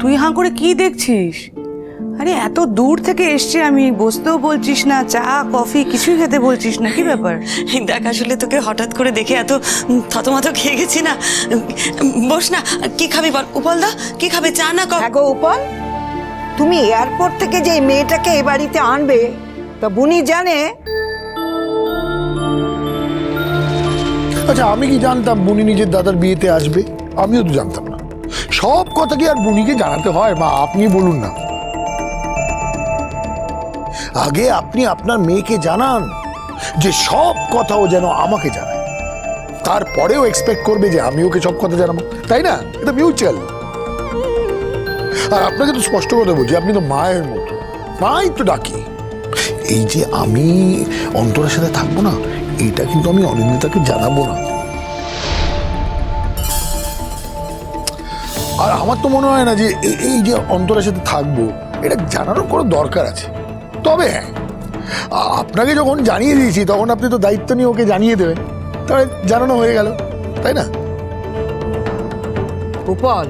তুই হাঁ করে কি দেখছিস? আরে এত দূর থেকে এসছে আমি বসতেও বলছিস না চা কফি কিছুই খেতে বলছিস না কি ব্যাপার? দেখ আসলে তোকে হঠাৎ করে দেখে এত থতমত খেয়ে গেছি না। বস না কি খাবি বল? উপল দা কি খাবে? চা না কফি? হ্যাঁ গো উপল তুমি এয়ারপোর্ট থেকে যে মেয়েটাকে এ বাড়িতে আনবে তা বুনি জানে। আচ্ছা আমি কি জানতাম বুনি নিজের দাদার বিয়েতে আসবে? আমিও তো জানতাম। সব কথা কি আর বুনিকে জানাতে হয়? মা আপনি বলুন না। আগে আপনি আপনার মেয়েকে জানান যে সব কথা ও যেন আমাকে জানায়। তারপরেও এক্সপেক্ট করবে যে আমি ওকে সব কথা জানাব। তাই না? এটা মিউচুয়াল আর আপনাকে তো স্পষ্ট কথা বলছি, আপনি তো মায়ের মতো। মাই তো ডাকি। এই যে আমি অন্তরের সাথে থাকব না, এটা কিন্তু আমি অনিন্দিতাকে জানাব না। আর আমার তো মনে হয় না যে এই যে অন্তরের সাথে থাকব এটা জানানোর কোনো দরকার আছে। তবে হ্যাঁ আপনাকে যখন জানিয়ে দিয়েছি তখন আপনি তো দায়িত্ব নিয়ে ওকে জানিয়ে দেবেন। তাহলে জানানো হয়ে গেল তাই না? উপল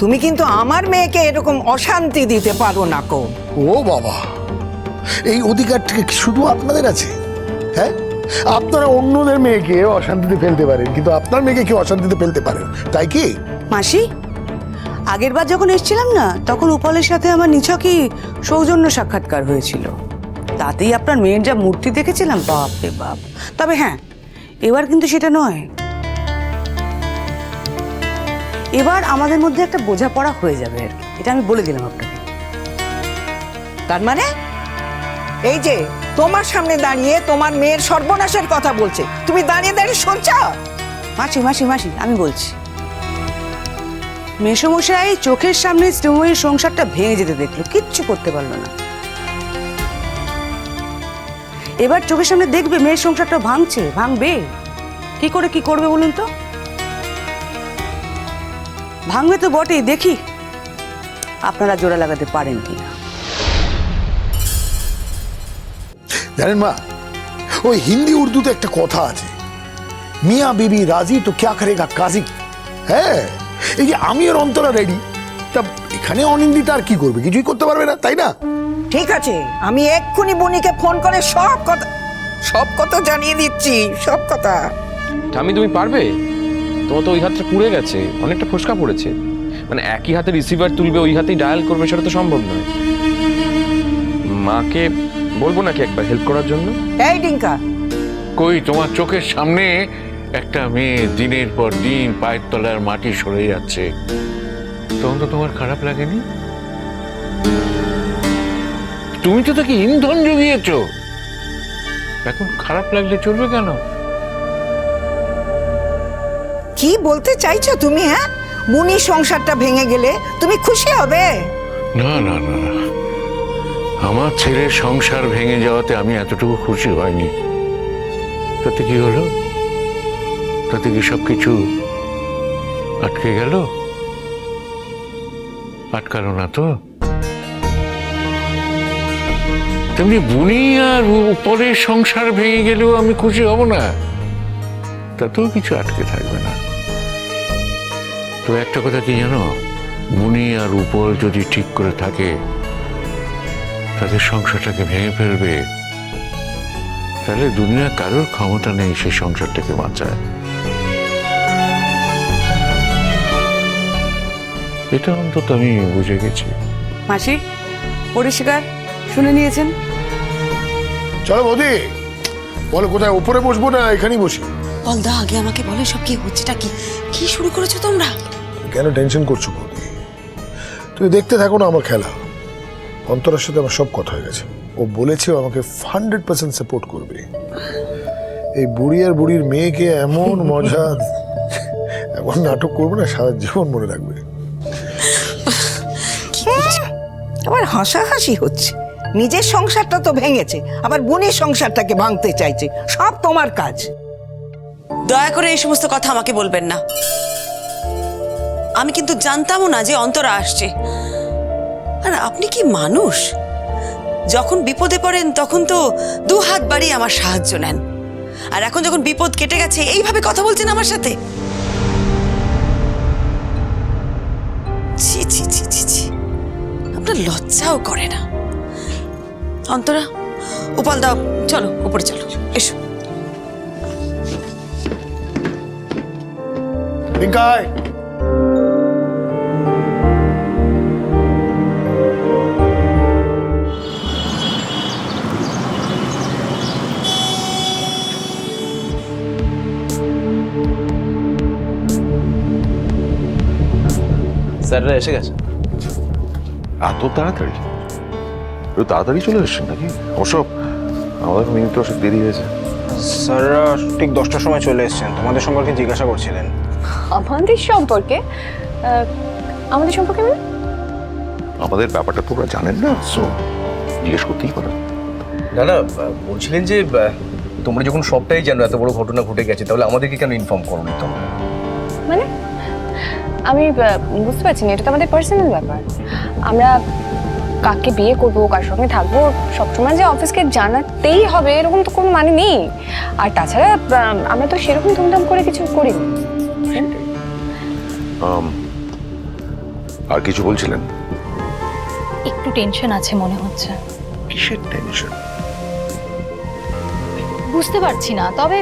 তুমি কিন্তু আমার মেয়েকে এরকম অশান্তি দিতে পারো না কো। ও বাবা এই অধিকারটা শুধু আপনাদের আছে? হ্যাঁ আপনারা অন্যদের মেয়েকে অশান্তিতে ফেলতে পারেন কিন্তু আপনার মেয়েকে কেউ অশান্তিতে ফেলতে পারেন তাই কি? মাসি আগের বার যখন এসেছিলাম না, তখন উপালের সাথে আমার নিছকই সৌজন্য সাক্ষাৎকার হয়েছিল। তাতেই আপনার মেয়ের যা মূর্তি দেখেছিলাম বাপ রে বাপ। তবে হ্যাঁ এবার কিন্তু সেটা নয়। এবার আমাদের মধ্যে একটা বোঝাপড়া হয়ে যাবে আর কি। এটা আমি বলে দিলাম আপনাকে। তার মানে? এই যে, তোমার সামনে দাঁড়িয়ে তোমার মেয়ের সর্বনাশের কথা বলছে। তুমি দাঁড়িয়ে দাঁড়িয়ে শুনছো মাসি মাসি মাসি, আমি বলছি। মেসমশাই, চোখের সামনে শ্রীময়ীর সংসারটা ভেঙে যেতে দেখল। কিচ্ছু করতে পারল না। এবার চোখের সামনে দেখবে মেয়ের সংসারটা ভাঙছে, ভাঙবে। কি করে কি করবে বলুন তো? ভাঙবে তো বটেই, দেখি আপনারা জোড়া লাগাতে পারেন কিনা। জানেন মা, ওই হিন্দি, উর্দুতে একটা কথা আছে। মিয়া বিবি রাজি তো ক্যা করেগা কাজী? হ্যাঁ। এই যে আমি ওর অন্তরা রেডি তা এখানে অনিন্দিতা আর কি করবে? কিছুই করতে পারবে না তাই না? ঠিক আছে আমি এক্ষুনি বনিকে ফোন করে সব কথা সব কথা জানিয়ে দিচ্ছি সব কথা। ঠামি তুমি পারবে? তোমার তো ওই হাতটা পুড়ে গেছে অনেকটা ফোসকা পড়েছে। মানে একই হাতে রিসিভার তুলবে ওই হাতেই ডায়াল করবে সেটা তো সম্ভব নয়। মাকে বলব নাকি একবার হেল্প করার জন্য? এই ডিঙ্কা। কই তোমার চোখের সামনে একটা মেয়ে দিনের পর দিন পায়ের তলার মাটি সরে যাচ্ছে। তখন তো তোমার খারাপ লাগেনি? তুমি তো তাকে ইন্ধন জুগিয়েছ। এখন খারাপ লাগলে চলবে কেন? কি বলতে চাইছো তুমি হ্যাঁ? মুনি সংসারটা ভেঙে গেলে তুমি খুশি হবে? না না না। আমার ছেলের সংসার ভেঙে যাওয়াতে আমি এতটুকু খুশি হয়নি। তাতে কি হলো? তাতে কি সবকিছু আটকে গেল? আটকালো না তো? তেমনি বুনি আর উপরের সংসার ভেঙে গেলেও আমি খুশি হব না। তাতেও কিছু আটকে থাকবে না। তো একটা কথা কি জানো? মুনি আর উপর যদি ঠিক করে থাকে, তাদের সংসারটাকে ভেঙে ফেলবে, তাহলে দুনিয়া কারোর ক্ষমতা নেই সেই সংসারটাকে বাঁচায়। এটা অন্তত আমি বুঝে গেছি। মাসি পরিষ্কার শুনে নিয়েছেন? চলো বৌদি বলো কোথায়? উপরে বসবো না এখানেই বসি? বলদা আগে আমাকে বলে সব কি হচ্ছেটা কি? কি শুরু করেছ তোমরা? কেন টেনশন করছ বৌদি? তুমি দেখতে থাকো না আমার খেলা। অন্তরের সাথে আমার সব কথা হয়ে গেছে। ও বলেছে ও আমাকে হান্ড্রেড পার্সেন্ট সাপোর্ট করবে। এই বুড়ি আর বুড়ির মেয়েকে এমন মজা এমন নাটক করবে না সারা জীবন মনে রাখবে। আবার হাসাহাসি হচ্ছে। নিজের সংসারটা তো ভেঙেছে, আবার বুনির সংসারটাকে ভাঙতে চাইছে, সব তোমার কাজ। দয়া করে এই সমস্ত কথা আমাকে বলবেন না। আমি কিন্তু জানতামও না যে অন্তরা আসছে। আর আপনি কি মানুষ? যখন বিপদে পড়েন, তখন তো দু হাত বাড়িয়ে আমার সাহায্য নেন। আর এখন যখন বিপদ কেটে গেছে, এইভাবে কথা বলছেন আমার সাথে? ছি ছি ছি ছি ছি। একটা লজ্জাও করে না। অন্তরা উপাল দাও চলো উপরে চলো এসো। স্যাররা এসে গেছে? এত তাড়াতাড়ি? একটু তাড়াতাড়ি চলে এসছেন নাকি? অবশ্য আমাদের মিনিট দশেক দেরি হয়েছে। স্যাররা ঠিক দশটার সময় চলে এসেছেন। তোমাদের সম্পর্কে জিজ্ঞাসা করছিলেন। আমাদের সম্পর্কে? আমাদের সম্পর্কে মানে? আমাদের ব্যাপারটা তোমরা জানেন না সো জিজ্ঞেস করতেই পারেন না না বলছিলেন যে তোমরা যখন সবটাই জানো এত বড় ঘটনা ঘটে গেছে তাহলে আমাদেরকে কেন ইনফর্ম করোনি তোমরা? মানে? আমি বুঝতে পারছি না এটা তো আমাদের পার্সোনাল ব্যাপার। আমরা কাকে বিয়ে করব কার সঙ্গে থাকব সবসময় যে অফিসকে জানাতেই হবে এরকম তো কোনো মানে নেই। আর তাছাড়া আমরা তো সেরকম ধুমধাম করে কিছু করি আর কিছু বলছিলেন? একটু টেনশন আছে মনে হচ্ছে। কিসের টেনশন বুঝতে পারছি না তবে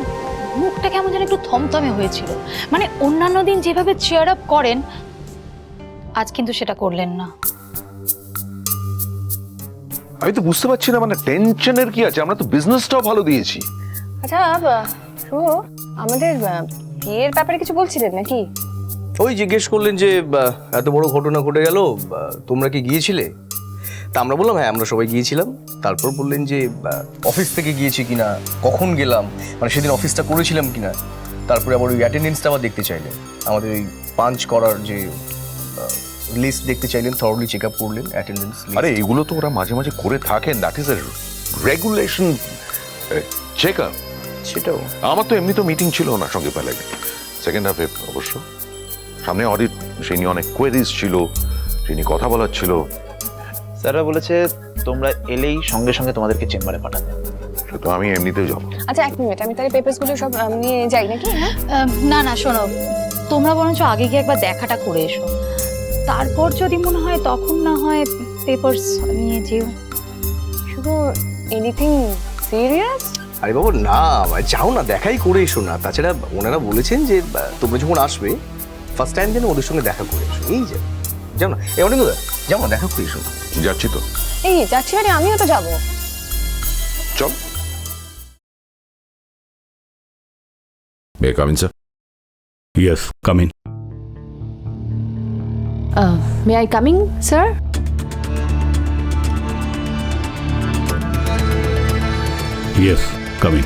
মুখটা কেমন যেন একটু থমথমে হয়েছিল। মানে অন্যান্য দিন যেভাবে চেয়ার আপ করেন আজ কিন্তু সেটা করলেন না। আমি তো বুঝতে পারছি না মানে টেনশনের কি আছে? আমরা তো বিজনেসটাও ভালো দিয়েছি। আচ্ছা শুভ আমাদের বিয়ের ব্যাপারে কিছু বলছিলেন নাকি? ওই জিজ্ঞেস করলেন যে এত বড় ঘটনা ঘটে গেল তোমরা কি গিয়েছিলে? তা আমরা বললাম হ্যাঁ আমরা সবাই গিয়েছিলাম। তারপর বললেন যে অফিস থেকে গিয়েছি কিনা? কখন গেলাম? মানে সেদিন অফিসটা করেছিলাম কিনা? তারপরে আবার ওই অ্যাটেন্ডেন্সটা আবার দেখতে চাইলেন। আমাদের ওই পাঞ্চ করার যে লিস্ট দেখতে চাইলেন থরলি চেক আপ করলেন অ্যাটেন্ডেন্স আরে এগুলো তো ওরা মাঝে মাঝে করে থাকেন। That is a regulation check up সেটাও। আমার তো এমনি তো মিটিং ছিল ওনার সঙ্গে পেলে সেকেন্ড হাফে অবশ্য। সামনে অডিট সেই নিয়ে অনেক কোয়েরিজ ছিল সেই নিয়ে কথা বলার ছিল। স্যাররা বলেছে তোমরা এলেই সঙ্গে সঙ্গে তোমাদেরকে চেম্বারে পাঠাতে। তো আমি এমনিতেও যাব। আচ্ছা এক মিনিট আমি তাহলে পেপারসগুলো সব নিয়ে যাই নাকি? হ্যাঁ? না না শোনো। তোমরা বরঞ্চ আগে গিয়ে একবার দেখাটা করে এসো। তারপর যদি মনে হয় তখন না হয় পেপারস নিয়ে যেও। শুভ এনিথিং সিরিয়াস আরে বাবা না ভাই, যাও না দেখাই করে এসো না। তাছাড়া ওনারা বলেছেন যে তোমরা যখন আসবে ফার্স্ট টাইম যেন ওদের সঙ্গে দেখা করে এসো। এই যে যাও না এ অনেক যাও না দেখা করে এসো। যাচ্ছি তো এই যাচ্ছি মানে আমিও তো যাব চল May I come in, sir? Yes, come in. May I coming sir Yes, come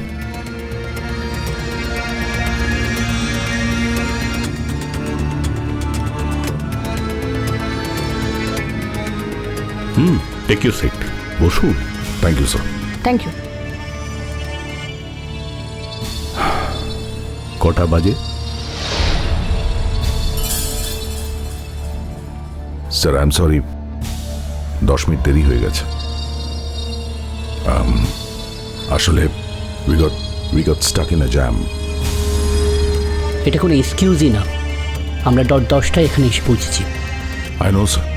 Hmm, take your seat. বসুন। Thank you sir thank you কটা বাজে? স্যার আই এম সরি দশ মিনিট দেরি হয়ে গেছে। Um, আসলে we got we got stuck in a jam এটা কোনো এক্সকিউজই না। আমরা ডট দশটায় এখানে এসে পৌঁছেছি। I know sir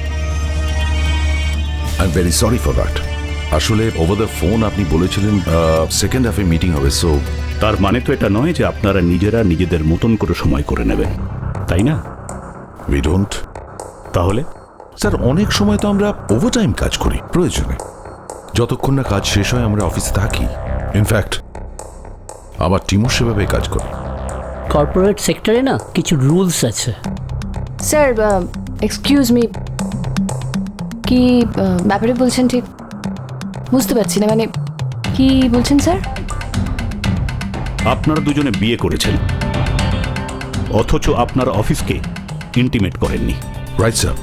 I am very sorry for that আসলে ওভার দ্য ফোন আপনি বলেছিলেন সেকেন্ড হাফে মিটিং হবে সো তার মানে তো এটা নয় যে আপনারা নিজেরা নিজেদের মতন করে সময় করে নেবেন তাই না? উই ডোন্ট তাহলে? স্যার অনেক সময় তো আমরা ওভারটাইম কাজ করি প্রয়োজনে। যতক্ষণ না কাজ শেষ হয় আমরা অফিসে থাকি। ইনফ্যাক্ট আমার টিমও সেভাবে কাজ করে। কর্পোরেট সেক্টরে না কিছু রুলস আছে। স্যার এক্সকিউজ মি কি ব্যাপারে বলছেন ঠিক? বুঝতে পারছি না মানে কি বলছেন স্যার? আপনারা দুজনে বিয়ে করেছেন অথচ আপনার অফিসকে ইন্টিমেট করেননি। রাইট স্যার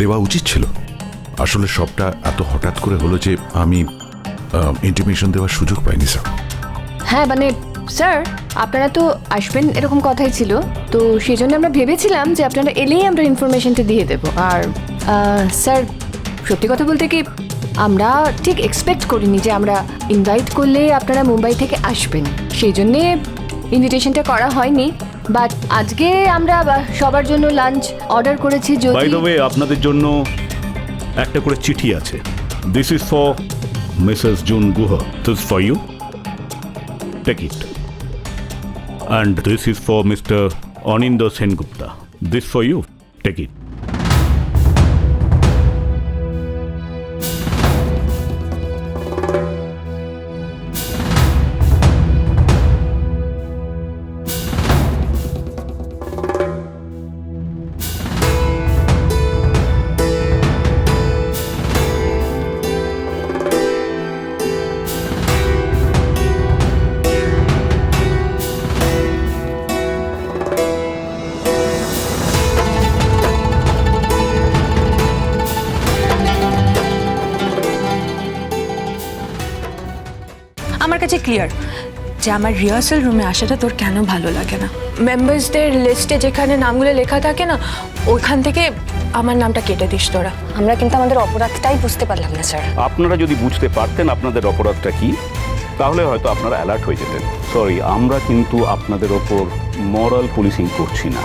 দেওয়া উচিত ছিল। আসলে সবটা এত হঠাৎ করে হলো যে আমি ইন্টিমেশন দেওয়ার সুযোগ পাইনি স্যার হ্যাঁ মানে স্যার আপনারা তো আসবেন এরকম কথাই ছিল। তো সেই জন্য আমরা ভেবেছিলাম যে আপনারা এলেই আমরা ইনফরমেশনটা দিয়ে দেব। আর স্যার সত্যি কথা বলতে কি, আমরা ঠিক এক্সপেক্ট করিনি যে আমরা ইনভাইট করলে আপনারা মুম্বাই থেকে আসবেন। সেই জন্যে ইনভিটেশনটা করা হয়নি। বাট আজকে আমরা সবার জন্য লাঞ্চ অর্ডার করেছি বাই দ্য ওয়ে আপনাদের জন্য একটা করে চিঠি আছে। This is for Mrs June Guha this for you take it and this is for Mr Anindo Sengupta this for you take it আমার কাছে ক্লিয়ার যে আমার রিহার্সাল রুমে আসাটা তোর কেন ভালো লাগে না? মেম্বার্সদের লিস্টে যেখানে নামগুলো লেখা থাকে না ওইখান থেকে আমার নামটা কেটে দিস তোরা। আমরা কিন্তু আমাদের অপরাধটাই বুঝতে পারলাম না স্যার। আপনারা যদি বুঝতে পারতেন আপনাদের অপরাধটা কি তাহলে হয়তো আপনারা অ্যালার্ট হয়ে যেতেন। সরি আমরা কিন্তু আপনাদের ওপর মরাল পুলিশিং করছি না।